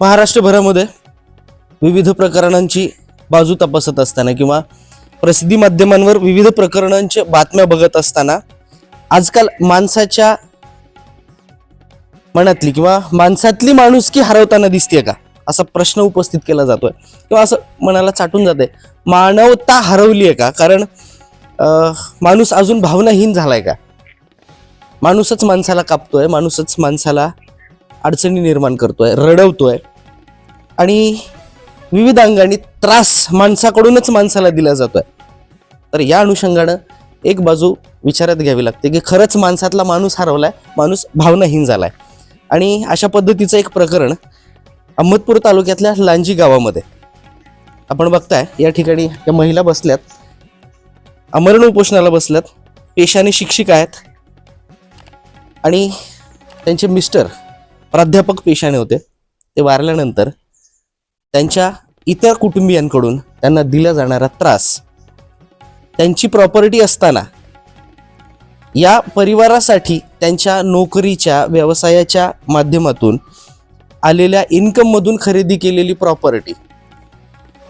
महाराष्ट्रभरामध्ये विविध प्रकरणांची बाजू तपासत असताना किंवा प्रसिद्धी माध्यमांवर विविध प्रकरणांच्या बातम्या बघत असताना आजकाल माणसाच्या मनातली किंवा माणसातली माणुसकी हरवताना दिसते का? असा प्रश्न उपस्थित केला जातोय. किंवा असं मनाला चाटून जाते मानवता हरवली आहे का? कारण माणूस अजून भावनाहीन झालाय का? माणूसच माणसाला कापतोय माणूसच माणसाला अडचणी निर्माण करतोय रडवतोय. आणि विविध अंगाने त्रास माणसाकडूनच माणसाला दिला जातोय. तर या अनुषंगानं एक बाजू विचारात घ्यावी लागते की खरंच माणसातला माणूस हरवलाय माणूस भावनाहीन झालाय. आणि अशा पद्धतीचं एक प्रकरण अहमदपूर तालुक्यातल्या लांजी गावामध्ये. आपण बघताय या ठिकाणी या महिला बसल्यात. अमरण उपोषणाला बसल्यात. पेशाने शिक्षिका आहेत. आणि त्यांचे मिस्टर प्राध्यापक पेशाने होते. ते वारल्यानंतर त्यांच्या इतर कुटुंबियांकडून त्यांना दिला जाणारा त्रास. त्यांची प्रॉपर्टी असताना या परिवारासाठी त्यांच्या नोकरीच्या व्यवसायाच्या माध्यमातून आलेल्या इन्कममधून खरेदी केलेली प्रॉपर्टी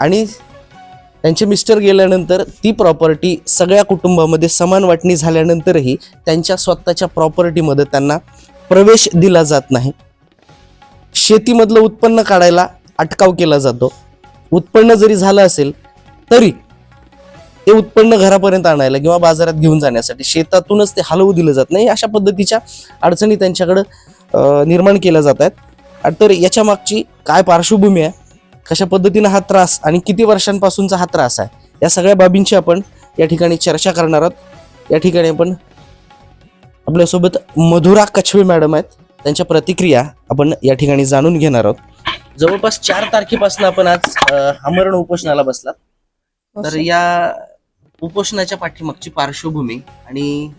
आणि त्यांचे मिस्टर गेल्यानंतर ती प्रॉपर्टी सगळ्या कुटुंबामध्ये समान वाटणी झाल्यानंतरही त्यांच्या स्वतःच्या प्रॉपर्टीमध्ये त्यांना प्रवेश दिला जात नाही. शेतीमधलं उत्पन्न काढायला अटकाव केला जातो. उत्पन्न जरी झालं असेल तरी ते उत्पन्न घरापर्यंत आणायला किंवा बाजारात घेऊन जाण्यासाठी शेतातूनच ते हलवू दिलं जात नाही. अशा पद्धतीच्या अडचणी त्यांच्याकडं निर्माण केल्या जात आहेत. तर याच्या मागची काय पार्श्वभूमी आहे कशा पद्धतीनं हा त्रास आणि किती वर्षांपासूनचा हा त्रास आहे या सगळ्या बाबींची आपण या ठिकाणी चर्चा करणार आहोत. या ठिकाणी आपण आपल्यासोबत मधुरा कछवे मॅडम आहेत. त्यांच्या प्रतिक्रिया आपण या ठिकाणी जाणून घेणार आहोत. जवळपास चार तारखेपासून आपण आज आमरण उपोषणाला बसलात. तर या उपोषणाच्या पाठीमागची पार्श्वभूमी आणि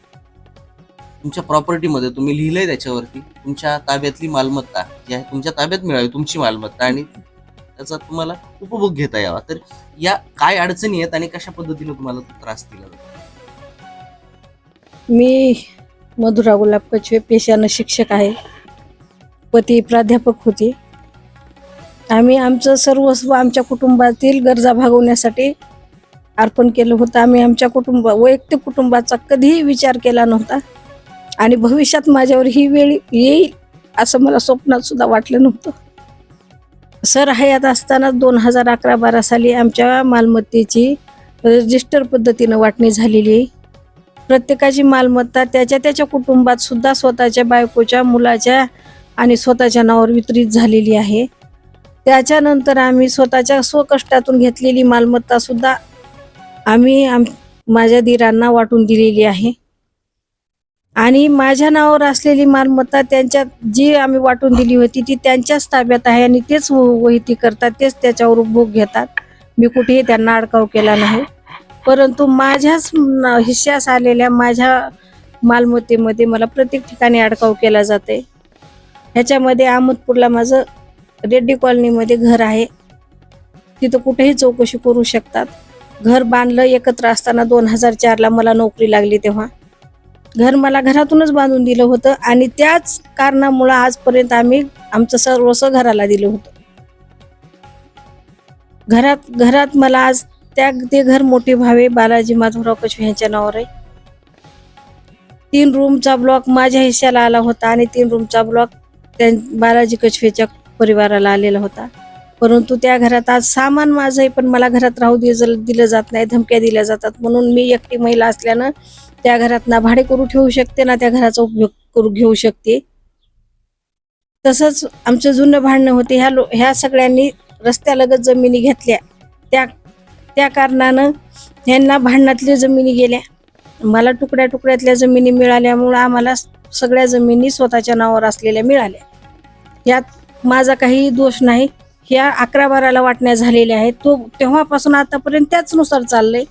तुमच्या प्रॉपर्टीमध्ये तुम्ही लिहिलंय त्याच्यावरती तुमच्या ताब्यातली मालमत्ता जी आहे तुमच्या ताब्यात मिळावी तुमची मालमत्ता आणि त्याचा तुम्हाला उपभोग घेता यावा. तर या काय अडचणी आहेत आणि कशा पद्धतीने तुम्हाला त्रास दिला जातो? मी मधुरा गुलाब कचवे पेशानं शिक्षक आहे. पती प्राध्यापक होते. आम्ही आमचं सर्वस्व आमच्या कुटुंबातील गरजा भागवण्यासाठी अर्पण केलं होतं. आम्ही आमच्या कुटुंब वैयक्तिक कुटुंबाचा कधीही विचार केला नव्हता. आणि भविष्यात माझ्यावर ही वेळ येईल असं मला स्वप्नात सुद्धा वाटलं नव्हतं. सर हयात असताना दोन हजार अकरा बारा साली आमच्या मालमत्तेची रजिस्टर पद्धतीनं वाटणी झालेली. आहे प्रत्येकाची मालमत्ता त्याच्या त्याच्या कुटुंबात सुद्धा स्वतःच्या बायकोच्या मुलाच्या आणि स्वतःच्या नावावर वितरित झालेली आहे. त्याच्यानंतर आम्ही स्वतःच्या स्वकष्टातून घेतलेली मालमत्ता सुद्धा आम्ही आम माझ्या दिरांना वाटून दिलेली आहे. आणि माझ्या नावावर असलेली मालमत्ता त्यांच्या जी आम्ही वाटून दिली होती ती त्यांच्याच ताब्यात आहे आणि तेच व- वहिती करतात तेच त्याच्यावर उपभोग घेतात. मी कुठेही त्यांना अडकाव केला नाही. परंतु माझ्याच न- हिश्श्यास आलेल्या माझ्या मालमत्तेमध्ये मला प्रत्येक ठिकाणी अडकाव केला जाते ह्याच्यामध्ये अहमदपूरला माझं रेड्डी कॉलनीमध्ये घर आहे. तिथं कुठेही चौकशी करू शकतात. घर बांधलं एकत्र असताना दोन हजार चारला मला नोकरी लागली तेव्हा. घर मला घरातूनच बांधून दिलं होतं आणि त्याच कारणामुळं आजपर्यंत आम्ही आमचं सर्वस्व घराला दिलं होतं. घरात घरात मला आज त्या ते घर मोठे भावे बालाजी माधवराव कशवे यांच्या नावावर आहे? तीन रूमचा ब्लॉक माझ्या हिश्श्याला आला होता आणि तीन रूमचा ब्लॉक त्या बालाजी कशवेच्या परिवाराला आलेला होता. परंतु त्या घरात आज सामान माझं आहे पण मला घरात राहू दे दिलं जात नाही धमक्या दिल्या जातात. म्हणून मी एकटी महिला असल्यानं त्या घरात ना भाडे करू ठेवू शकते ना त्या घराचा उपयोग करू घेऊ शकते. तसंच आमचं जुनं भांडणं होते. ह्या लो ह्या सगळ्यांनी रस्त्यालगत जमिनी घेतल्या. त्या त्या कारणानं ह्यांना भांडणातल्या जमिनी गेल्या. मला तुकड्या तुकड्यातल्या जमिनी मिळाल्यामुळं आम्हाला सगळ्या जमिनी स्वतःच्या नावावर असलेल्या मिळाल्या. यात माझा काही दोष नाही. ह्या अकरा बाराला वाटण्या झालेल्या आहेत. तो तेव्हापासून आतापर्यंत त्याचनुसार चाललंय.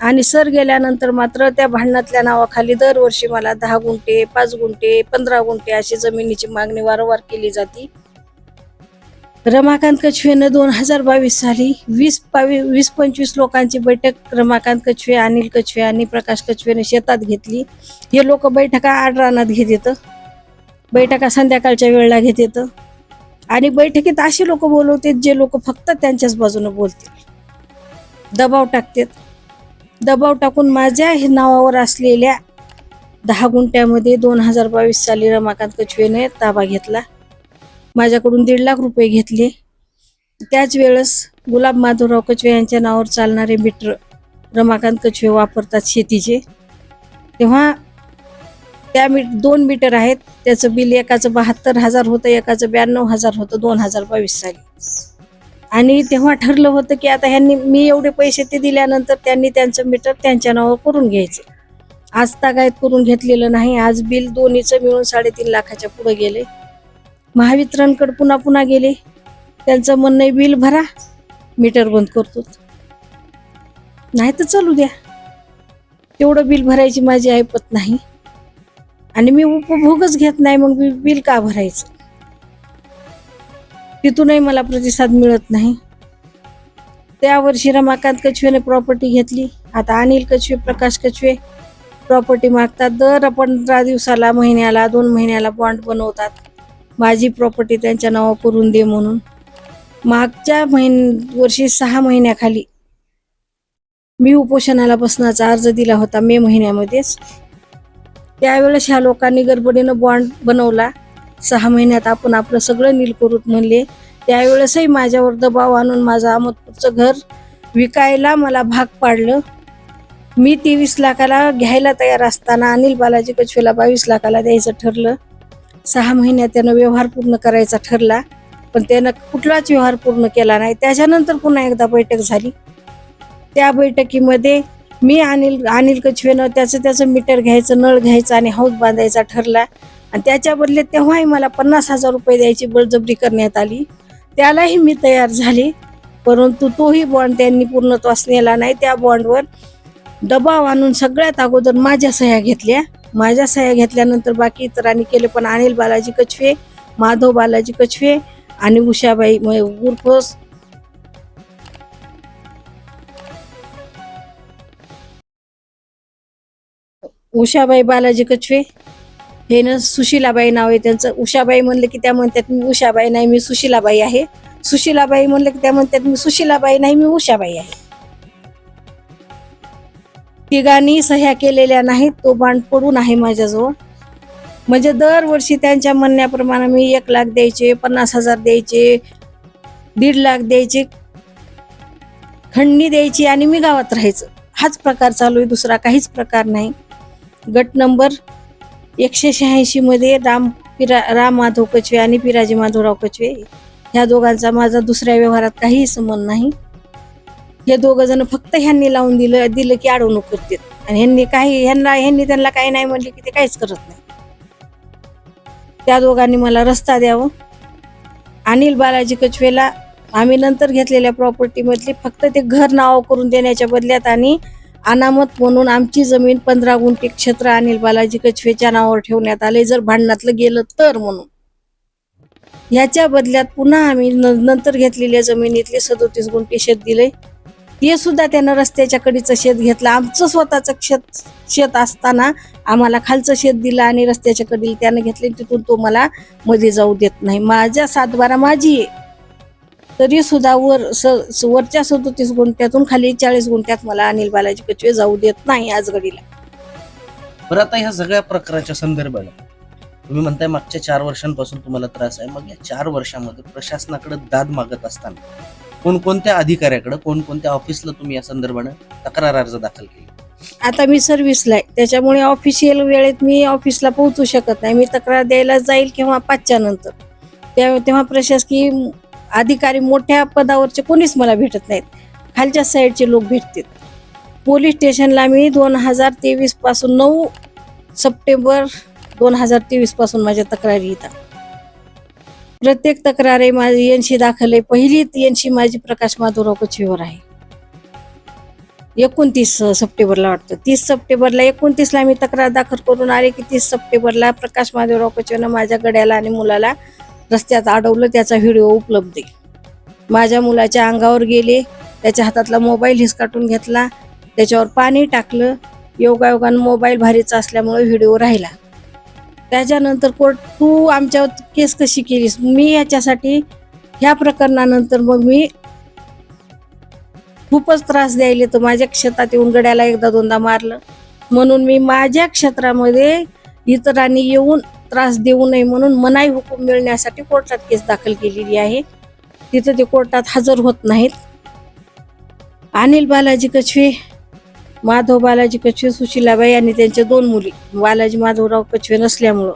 आणि सर गेल्यानंतर मात्र त्या भांडणातल्या नावाखाली दरवर्षी मला दहा गुंठे पाच गुंठे पंधरा गुंठे अशी जमिनीची मागणी वारंवार केली जाते. रमाकांत कछवेनं दोन हजार बावीस साली वीस बावीस वीस पंचवीस लोकांची बैठक रमाकांत कछवे अनिल कछवे आणि प्रकाश कछवेने शेतात घेतली. हे लोक बैठका आड रानात घेत येतं. बैठका संध्याकाळच्या वेळेला घेत येतं. आणि बैठकीत असे लोक बोलवतात जे लोक फक्त त्यांच्याच बाजूने बोलतील. दबाव टाकतात. दबाव टाकून माझ्या हे नावावर असलेल्या दहा गुंठ्यामध्ये दोन हजार बावीस साली रमाकांत कछवेने ताबा घेतला. माझ्याकडून दीड लाख रुपये घेतले. त्याच वेळेस गुलाब माधवराव कछवे यांच्या नावावर चालणारे मीटर रमाकांत कछवे वापरतात शेतीचे. तेव्हा त्या मी दोन मीटर आहेत. त्याचं बिल एकाचं बहात्तर हजार होतं एकाचं ब्याण्णव हजार होतं दोन हजार बावीस साली. आणि तेव्हा ठरलं होतं की आता ह्यांनी मी एवढे पैसे ते दिल्यानंतर त्यांनी त्यांचं मीटर त्यांच्या नावावर करून घ्यायचं. आज तागायत करून घेतलेलं नाही. आज बिल दोन्हीचं मिळून साडेतीन लाखाच्या पुढे गेले. महावितरणकडे पुन्हा पुन्हा गेले. त्यांचं म्हणणं बिल भरा मीटर बंद करतो. नाही तर चालू द्या. तेवढं बिल भरायची माझी ऐपत नाही. आणि मी उपभोगच घेत नाही मग मी बिल का भरायचं? तिथूनही मला प्रतिसाद मिळत नाही. त्या वर्षी रमाकांत कछवेने प्रॉपर्टी घेतली. आता अनिल कछवे प्रकाश कछवे प्रॉपर्टी मागतात. दर पंधरा दिवसाला महिन्याला दोन महिन्याला बॉन्ड बनवतात. माझी प्रॉपर्टी त्यांच्या नावावर करून दे म्हणून. मागच्या महिन वर्षी सहा महिन्याखाली मी उपोषणाला बसण्याचा अर्ज दिला होता मे महिन्यामध्येच. त्यावेळेस ह्या लोकांनी गडबडीनं बॉन्ड बनवला. सहा महिन्यात आपण आपलं सगळं नील करूत म्हणले. त्यावेळेसही माझ्यावर दबाव आणून माझं अहमदपूरचं घर विकायला मला भाग पाडलं. मी तेवीस लाखाला घ्यायला तयार असताना अनिल बालाजी कछवेला बावीस लाखाला द्यायचं ठरलं. सहा महिन्यात त्यानं व्यवहार पूर्ण करायचा ठरला पण त्यानं कुठलाच व्यवहार पूर्ण केला नाही. त्याच्यानंतर पुन्हा एकदा बैठक झाली. त्या बैठकीमध्ये मी अनिल अनिल कछवेनं त्याचं त्याचं मीटर घ्यायचं नळ घ्यायचं आणि हौद बांधायचा ठरला. आणि त्याच्या बदल्यात तेव्हाही मला पन्नास हजार रुपये द्यायची बळजबरी करण्यात आली. त्यालाही मी तयार झाले परंतु तोही बॉन्ड त्यांनी पूर्णत्वास नेला नाही. त्या बॉन्डवर दबाव आणून सगळ्यात अगोदर माझ्या सह्या घेतल्या. माझ्या सह्या घेतल्यानंतर बाकी इतरांनी केले पण अनिल बालाजी कछवे माधव बालाजी कछवे आणि उषाबाई उर्फ उषाबाई बालाजी कछवे. हे ना सुशीलाबाई नाव आहे त्यांचं. उषाबाई म्हणलं की त्या म्हणतात मी उषाबाई नाही मी सुशीलाबाई आहे. सुशीलाबाई म्हणलं की त्या म्हणतात मी सुशीलाबाई नाही मी उषाबाई आहे. तिघांनी सह्या केलेल्या नाहीत तो बांड पडून आहे माझ्याजवळ. म्हणजे दरवर्षी त्यांच्या म्हणण्याप्रमाणे मी एक लाख द्यायचे पन्नास हजार द्यायचे दीड लाख द्यायचे खंडणी द्यायची आणि मी गावात राहायचं. हाच प्रकार चालू आहे दुसरा काहीच प्रकार नाही. गट नंबर एकशे शहाऐंशीमध्ये राम पिरा राम माधव कचवे आणि पिराजी माधवराव कचवे ह्या दोघांचा माझा दुसऱ्या व्यवहारात काहीही संबंध नाही. हे दोघं जण फक्त ह्यांनी लावून दिलं दिलं की अडवणूक करतात आणि ह्यांनी काही ह्यांना ह्यांनी त्यांना काही नाही म्हणले की ते काहीच करत नाही. त्या दोघांनी मला रस्ता द्यावं. अनिल बालाजी कछवेला आम्ही नंतर घेतलेल्या प्रॉपर्टी मधली फक्त ते घर नाव करून देण्याच्या बदल्यात आणि अनामत म्हणून आमची जमीन पंधरा गुंठे क्षेत्र अनिल बालाजी कछवेच्या नावावर ठेवण्यात आले. जर भांडणातलं गेलं तर म्हणून. ह्याच्या बदल्यात पुन्हा आम्ही न- नंतर घेतलेल्या जमिनीतले सदोतीस गुंठे शेत दिले. ते सुद्धा त्यानं रस्त्याच्या कडीचं शेत घेतलं. आमचं स्वतःचं शेत शेत असताना आम्हाला खालचं शेत दिलं आणि रस्त्याच्या कडील त्यानं घेतले तिथून तो मला मध्ये जाऊ देत नाही. माझ्या सातबारा माझी आहे. तरी सुद्धा वर स स- वरच्या सदोतीस गुंठ्यातून खाली चाळीस गुंठ्यात मला अनिल बालाजी कचवे जाऊ देत नाही आज घडीला. बरं आता ह्या सगळ्या प्रकाराच्या संदर्भाने तुम्ही म्हणताय मागच्या चार वर्षांपासून तुम्हाला त्रास आहे. मग या चार वर्षामध्ये प्रशासनाकडे दाद मागत असताना कोणकोणत्या अधिकाऱ्याकडे कोणकोणत्या ऑफिसला तुम्ही या संदर्भाने तक्रार अर्ज दाखल केली? आता मी सर्व्हिसला आहे. त्याच्यामुळे ऑफिशियल वेळेत मी ऑफिसला पोहोचू शकत नाही. मी तक्रार द्यायला जाईल किंवा पाचच्या नंतर. त्या तेव्हा प्रशासकीय अधिकारी मोठ्या पदावरचे कोणीच मला भेटत नाहीत. खालच्या साईडचे लोक भेटतील. पोलीस स्टेशनला मी दोन हजार तेवीसपासून नऊ सप्टेंबर दोन हजार तेवीसपासून माझ्या तक्रारी येतात. प्रत्येक तक्रार आहे माझी एनशी दाखल आहे. पहिली एनशी माझी प्रकाश माधुराव कचेवर आहे. एकोणतीस सप्टेंबरला वाटतं. तीस सप्टेंबरला एकोणतीसला मी तक्रार दाखल करून आले की तीस सप्टेंबरला प्रकाश महादेवराव कचेनं माझ्या गड्याला आणि मुलाला रस्त्यात अडवलं. त्याचा व्हिडिओ उपलब्ध आहे. माझ्या मुलाच्या अंगावर गेले. त्याच्या हातातला मोबाईल हिसकाटून घेतला. त्याच्यावर पाणी टाकलं. योगायोगानं मोबाईल भारीचा असल्यामुळे व्हिडिओ राहिला. त्याच्यानंतर कोर्ट तू आमच्यावर केस कशी केलीस? मी याच्यासाठी ह्या प्रकरणानंतर मग मी खूपच त्रास द्यायले तर माझ्या क्षेत्रात येऊन गड्याला एकदा दोनदा मारलं. म्हणून मी माझ्या क्षेत्रामध्ये इतरांनी येऊन त्रास देऊ नये म्हणून मनाई हुकूम मिळण्यासाठी कोर्टात केस दाखल केलेली आहे. तिथं ते कोर्टात हजर होत नाहीत. अनिल बालाजी कछवे माधव बालाजी कछवे सुशीलाबाई आणि त्यांच्या दोन मुली. बालाजी माधवराव कछवे नसल्यामुळं.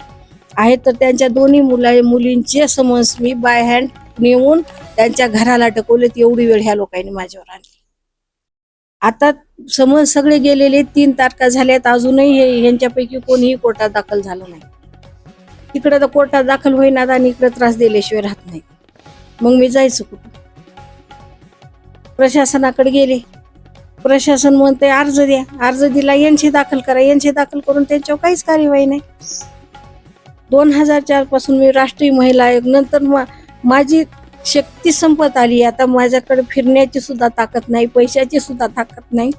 आहेत तर त्यांच्या दोन्ही मुला मुलींचे समन्स मी बाय हँड नेऊन त्यांच्या घराला टकवलेत एवढी वेळ ह्या लोकांनी माझ्यावर आणली. आता समज सगळे गेलेले तीन तारखा झाल्यात अजूनही हे यांच्यापैकी कोणीही कोर्टात दाखल झालं नाही. तिकडे तर कोर्टात दाखल होईनात आणि इकडे त्रास दिल्याशिवाय राहत नाही. मग मी जायचं कुठं? प्रशासनाकडे गेले. प्रशासन म्हणते अर्ज द्या. अर्ज दिला यांची दाखल करा. यांची दाखल करून त्यांच्यावर काहीच कार्यवाही नाही. दोन हजार चारपासून मी राष्ट्रीय महिला आयोग नंतर मा- माझी शक्ती संपत आली. आता माझ्याकडे फिरण्याची सुद्धा ताकद नाही पैशाची सुद्धा ताकद नाही.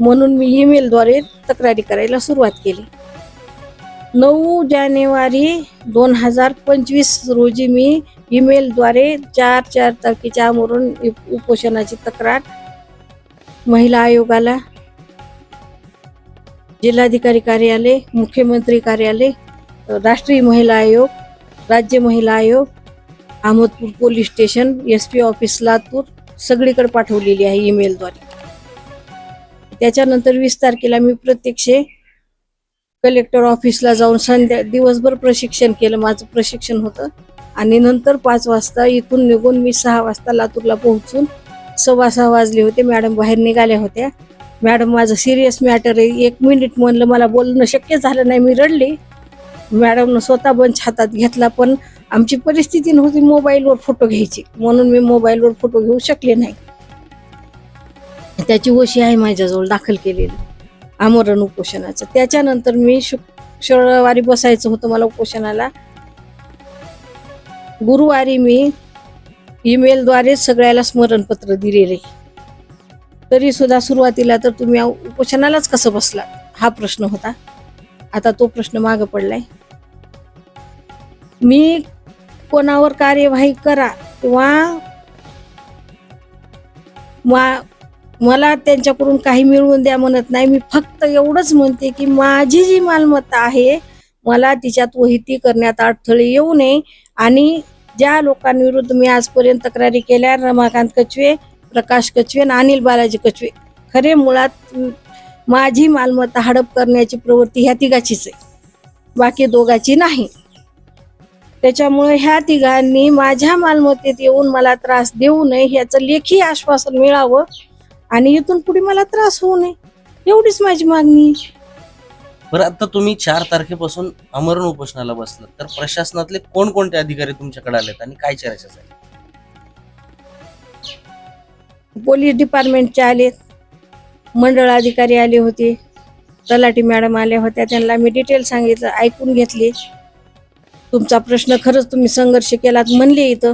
म्हणून मी ईमेलद्वारे तक्रारी करायला सुरुवात केली. नऊ जानेवारी दोन हजार पंचवीस रोजी मी ईमेलद्वारे चार चार तारखेच्या आमरून उपोषणाची तक्रार महिला आयोगाला जिल्हाधिकारी कार्यालय मुख्यमंत्री कार्यालय राष्ट्रीय महिला आयोग राज्य महिला आयोग Ahmedpur police station S P office Latur सगळीकडे पाठवलेली आहे ईमेलद्वारे. त्याच्यानंतर वीस तारखेला मी प्रत्यक्ष कलेक्टर ऑफिसला जाऊन संध्या दिवसभर प्रशिक्षण केलं माझं प्रशिक्षण होतं. आणि नंतर पाच वाजता इथून निघून मी सहा वाजता लातूरला पोहोचून सव्वा सहा वाजले होते मॅडम बाहेर निघाल्या होत्या. मॅडम माझं सिरियस मॅटर आहे. एक मिनिट म्हणलं मला बोलणं शक्य झालं नाही मी रडले. मॅडमनं स्वतः बंच हातात घेतला पण आमची परिस्थिती नव्हती मोबाईलवर फोटो घ्यायची. म्हणून मी मोबाईलवर फोटो घेऊ शकले नाही. त्याची वशी आहे माझ्याजवळ दाखल केलेली. आमरण उपोषणाचं. त्याच्यानंतर मी शुक शुक्रवारी बसायचं होतं मला उपोषणाला. गुरुवारी मी ईमेलद्वारे सगळ्याला स्मरणपत्र दिलेले. तरी सुद्धा सुरुवातीला तर तुम्ही उपोषणालाच कसं बसला? हा प्रश्न होता. आता तो प्रश्न मागं पडलाय. मी कोणावर कार्यवाही करा किंवा मा- मला त्यांच्याकडून काही मिळवून द्या म्हणत नाही मी फक्त एवढंच म्हणते की माझी जी मालमत्ता आहे मला तिच्यात वहिती करण्यात अडथळे येऊ नये आणि ज्या लोकांविरुद्ध मी आजपर्यंत तक्रारी केल्या रमाकांत कचवे प्रकाश कचवे आणि अनिल बालाजी कचवे खरे मुळात माझी मालमत्ता हडप करण्याची प्रवृत्ती ह्या तिघाचीच आहे. बाकी दोघाची नाही. त्याच्यामुळे ह्या तिघांनी माझ्या मालमत्तेत येऊन मला त्रास देऊ नये ह्याचं लेखी आश्वासन मिळावं आणि इथून पुढे मला त्रास होऊ नये. एवढीच माझी मागणी आहे. बरं आता तुम्ही चार तारखेपासून अमरण उपोषणाला बसलात. तर प्रशासनातले कोणकोणते अधिकारी तुमच्याकडे आलेत आणि काय चर्चा झाली? पोलीस डिपार्टमेंटचे आले मंडळ अधिकारी आले होते. तलाठी मॅडम आल्या होत्या. त्यांना मी डिटेल सांगितलं ऐकून घेतले. तुमचा प्रश्न खरंच तुम्ही संघर्ष केलात म्हणले इथं.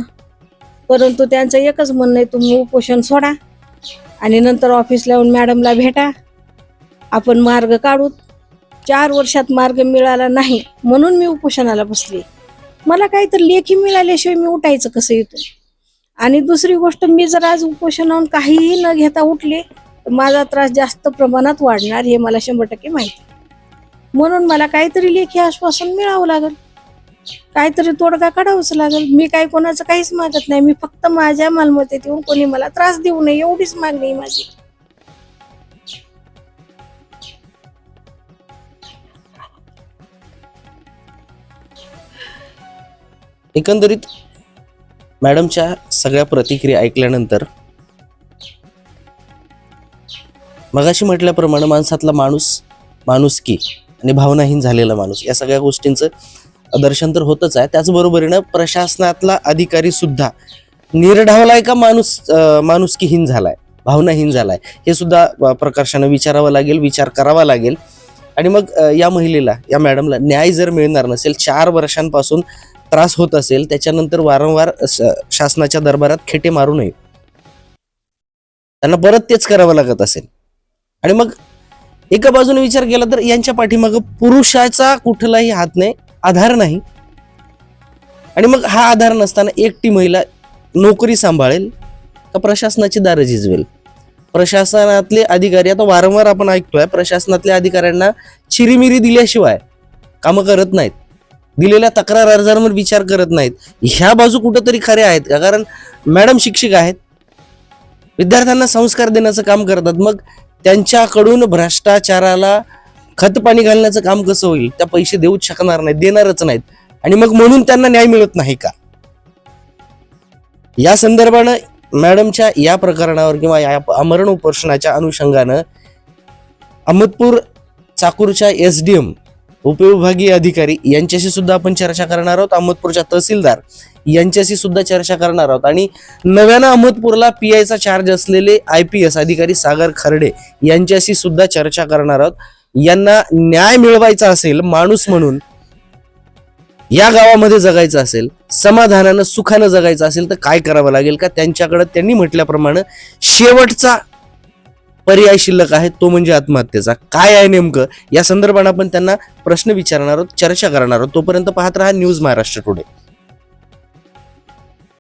परंतु त्यांचं एकच म्हणणं आहे तुम्ही उपोषण सोडा आणि नंतर ऑफिसला येऊन मॅडमला भेटा. आपण मार्ग काढू चार वर्षात मार्ग मिळाला नाही म्हणून मी उपोषणाला बसले. मला काहीतरी लेखी मिळाल्याशिवाय मी उठायचं कसं येतो आणि दुसरी गोष्ट मी जर आज उपोषणाहून काहीही न घेता उठले तर माझा त्रास जास्त प्रमाणात वाढणार हे मला शंभर टक्के माहिती. म्हणून मला काहीतरी लेखी आश्वासन मिळावं लागेल. काहीतरी तोडगा काढावंच लागेल. मी काही कोणाचं काहीच मागत नाही. मी फक्त माझ्या मालमत्तेत येऊन कोणी मला त्रास देऊ नये एवढीच मागणी आहे माझी. एकंदरीत मॅडमच्या सगळ्या प्रतिक्रिया ऐकल्यानंतर मगाशी म्हटल्याप्रमाणे माणसातला माणूस माणुसकी आणि भावनाहीन झालेला माणूस या सगळ्या गोष्टींचं दर्शन तर होतच आहे. त्याचबरोबरीनं प्रशासनातला अधिकारी सुद्धा निर्ढावलाय का माणूस माणुसकीहीन झालाय भावनाहीन झालाय? हे सुद्धा प्रकर्षानं विचारावं लागेल विचार करावा लागेल. आणि मग या महिलेला या मॅडमला न्याय जर मिळणार नसेल चार वर्षांपासून त्रास होत असेल त्याच्यानंतर वारंवार शासनाच्या दरबारात खेटे मारू नये. त्यांना परत तेच करावं लागत असेल. आणि मग एका बाजूने विचार केला तर यांच्या पाठीमागं पुरुषाचा कुठलाही हात नाही आधार नाही. आणि मग हा आधार नसताना एकटी महिला नोकरी सांभाळेल का प्रशासनाची दारं झिजवेल? प्रशासनातले अधिकारी आता वारंवार आपण ऐकतोय प्रशासनातल्या अधिकाऱ्यांना चिरीमिरी दिल्याशिवाय कामं करत नाहीत. दिलेल्या तक्रार अर्जांवर विचार करत नाहीत. ह्या बाजू कुठंतरी खऱ्या आहेत का? कारण मॅडम शिक्षक आहेत. विद्यार्थ्यांना संस्कार देण्याचं काम करतात. मग त्यांच्याकडून भ्रष्टाचाराला खतपाणी घालण्याचं काम कसं होईल? त्या पैसे देऊच शकणार नाहीत देणारच नाहीत. आणि मग म्हणून त्यांना न्याय मिळत नाही का? या संदर्भानं मॅडमच्या या प्रकरणावर किंवा या अमरण उपोषणाच्या अनुषंगानं अहमदपूर चाकूरच्या एस डी एम उपविभागीय अधिकारी यांच्याशी सुद्धा आपण चर्चा करणार आहोत. अहमदपूरच्या तहसीलदार यांच्याशी सुद्धा चर्चा करणार आहोत. आणि नव्यानं अहमदपूरला पी आयचा चार्ज असलेले आय पी एस अधिकारी सागर खर्डे यांच्याशी सुद्धा चर्चा करणार आहोत. यांना न्याय मिळवायचा असेल माणूस म्हणून या गावामध्ये जगायचं असेल समाधानानं सुखानं जगायचं असेल तर काय करावं लागेल का? त्यांच्याकडे त्यांनी म्हटल्याप्रमाणे शेवटचा पर्याय शिल्लक आहे तो म्हणजे आत्महत्येचा. काय आहे नेमकं? या संदर्भात आपण त्यांना प्रश्न विचारणार आहोत चर्चा करणार आहोत. तोपर्यंत पाहत राहा न्यूज महाराष्ट्र टुडे.